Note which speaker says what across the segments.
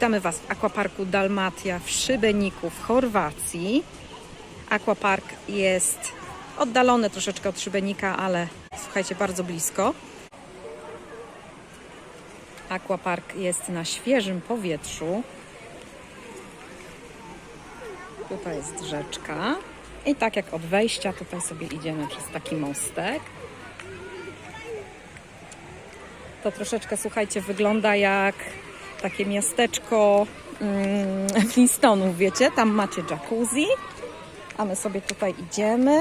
Speaker 1: Witamy Was w Aquaparku Dalmatia w Szybeniku w Chorwacji. Aquapark jest oddalony troszeczkę od Szybenika, ale słuchajcie, bardzo blisko. Aquapark jest na świeżym powietrzu. Tutaj jest rzeczka. I tak jak od wejścia, tutaj sobie idziemy przez taki mostek. To troszeczkę, słuchajcie, wygląda jak takie miasteczko mm, wiecie? Tam macie jacuzzi, a my sobie tutaj idziemy.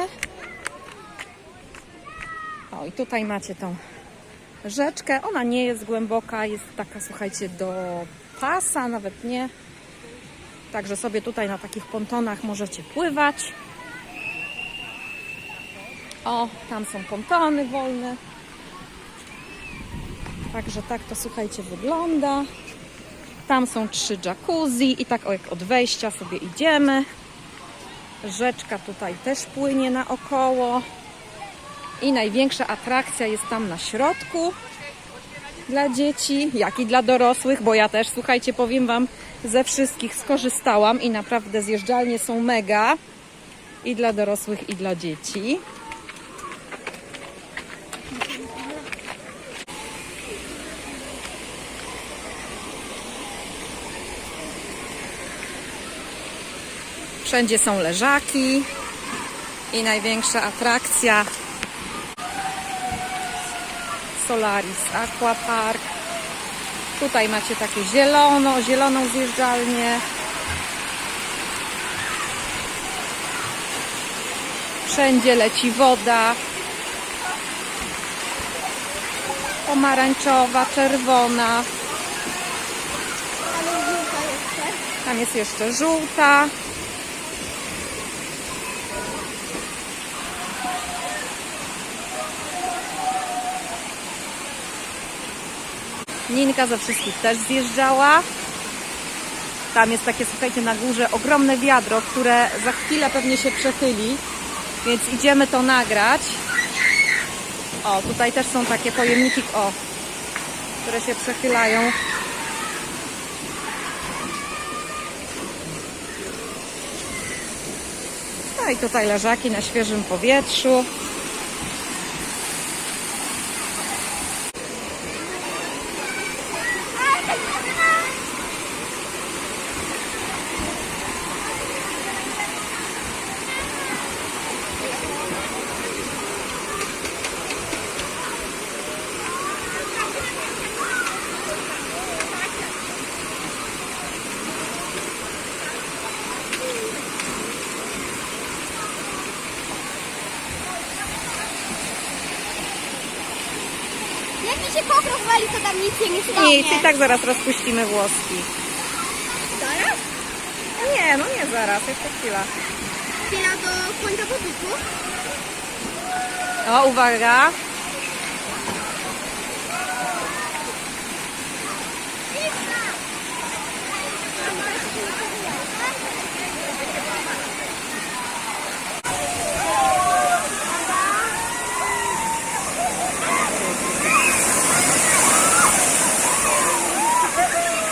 Speaker 1: O, i tutaj macie tą rzeczkę. Ona nie jest głęboka, jest taka, słuchajcie, do pasa, nawet nie. Także sobie tutaj na takich pontonach możecie pływać. O, tam są pontony wolne. Także tak to słuchajcie wygląda. Tam są trzy jacuzzi i tak jak od wejścia sobie idziemy. Rzeczka tutaj też płynie naokoło. I największa atrakcja jest tam na środku dla dzieci, jak i dla dorosłych, bo ja też, słuchajcie, powiem Wam, ze wszystkich skorzystałam i naprawdę zjeżdżalnie są mega i dla dorosłych, i dla dzieci. Wszędzie są leżaki i największa atrakcja Solaris Aquapark. Tutaj macie takie zielono, zieloną zjeżdżalnię. Wszędzie leci woda. Pomarańczowa, czerwona. Tam jest jeszcze żółta. Ninka ze wszystkich też zjeżdżała. Tam jest takie, słuchajcie, na górze ogromne wiadro, które za chwilę pewnie się przechyli, więc idziemy to nagrać. O, tutaj też są takie pojemniki, o, które się przechylają. No i tutaj leżaki na świeżym powietrzu.
Speaker 2: Jak mi się pokrok wali, to tam nic nie stanie.
Speaker 1: Nic, i tak zaraz rozpuścimy włoski.
Speaker 2: Zaraz?
Speaker 1: Nie, no nie zaraz, jeszcze chwila.
Speaker 2: Chwila do końca pobytu.
Speaker 1: O, uwaga.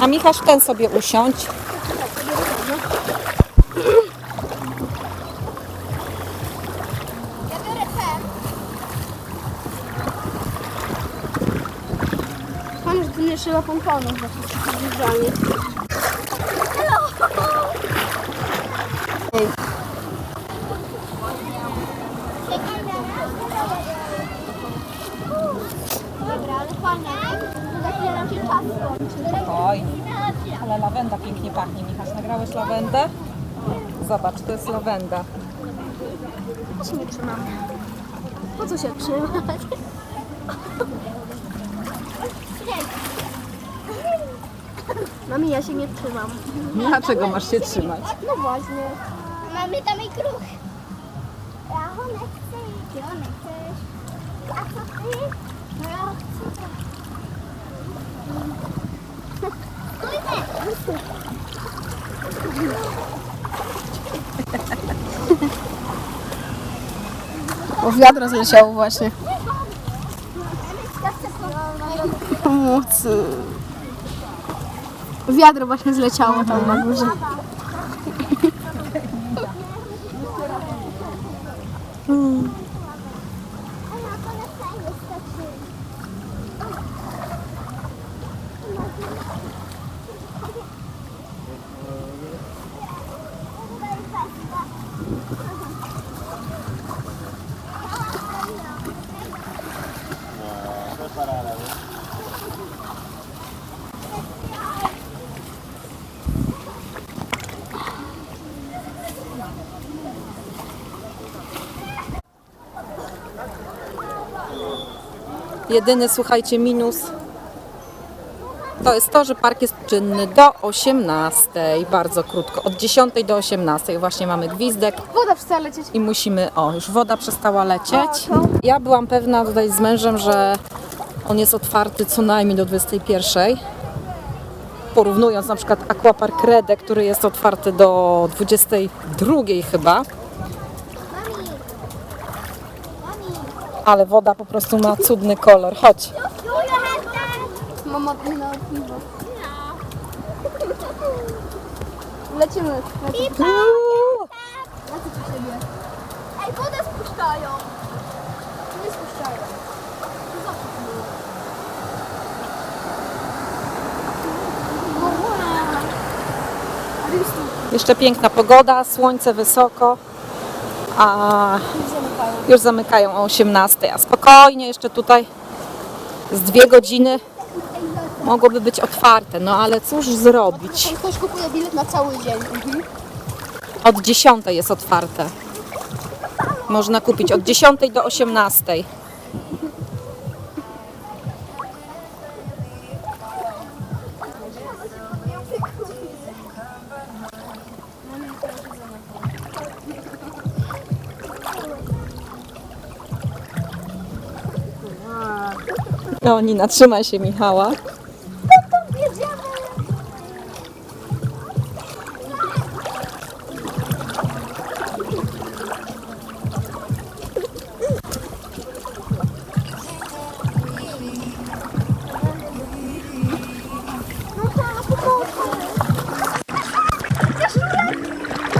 Speaker 1: A Michasz ten sobie usiądź.
Speaker 2: Ja biorę ten. Pan, że tu nie trzeba pomponów, bo to jest przybliżanie.
Speaker 1: Oj, ale lawenda pięknie pachnie. Michasz, nagrałeś lawendę? Zobacz, to jest lawenda.
Speaker 2: Po co się trzymam? Po co się trzymać? Mami, ja się nie trzymam.
Speaker 1: Dlaczego masz się trzymać?
Speaker 2: No właśnie. Mamy tam i kruch. Rachunek chce, kierunek chcesz. A co ty? No ja chcę.
Speaker 3: Bo wiadro zleciało właśnie. Pomocy. Wiadro właśnie zleciało tam na górze.
Speaker 1: Jedyny, słuchajcie, minus to jest to, że park jest czynny do 18, bardzo krótko, od 10 do 18 właśnie mamy gwizdek
Speaker 3: Woda przestała lecieć.
Speaker 1: i musimy, o już woda przestała lecieć. Ja byłam pewna tutaj z mężem, że on jest otwarty co najmniej do 21. Porównując na przykład Aquapark Rede, który jest otwarty do 22 chyba, ale woda po prostu ma cudny kolor. Chodź.
Speaker 3: Mama na piwo. Lecimy.
Speaker 2: Pipa! Ej, wodę spuszczają! Nie spuszczają.
Speaker 1: Jeszcze piękna pogoda, słońce wysoko, a już zamykają o 18. A spokojnie jeszcze tutaj z dwie godziny mogłoby być otwarte, no ale cóż zrobić?
Speaker 3: Ktoś kupuje bilet na cały dzień.
Speaker 1: Od 10 jest otwarte. Można kupić od 10 do 18. O, Nina, trzymaj się Michała.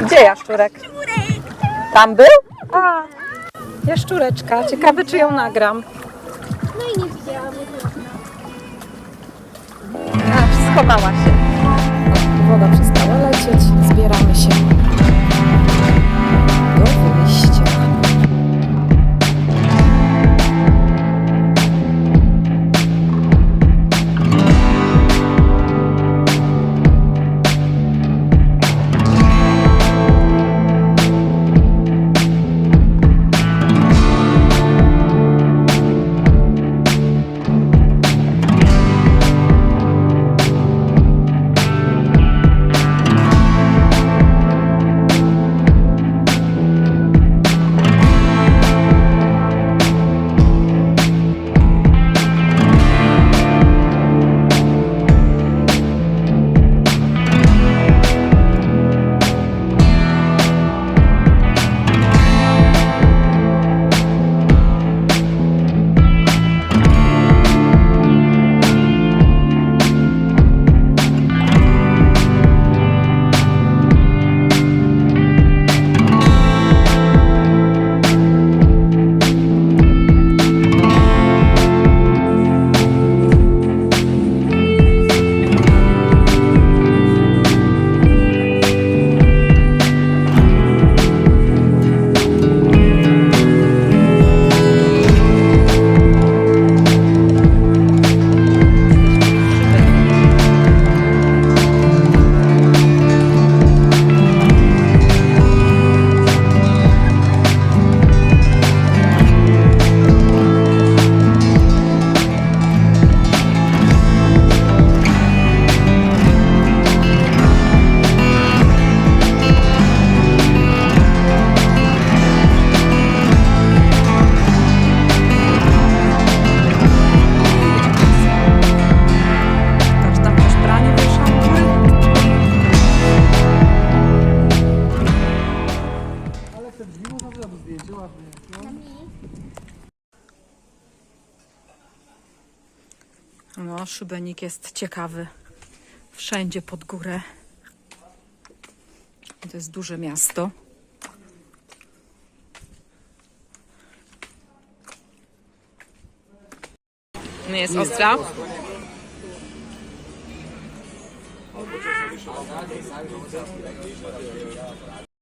Speaker 1: Gdzie jaszczurek? Tam był? A, jaszczureczka. Ciekawe, czy ją nagram. Się. Woda przestała lecieć. Zbieramy się jest ciekawy. Wszędzie pod górę. To jest duże miasto. Nie jest ostra.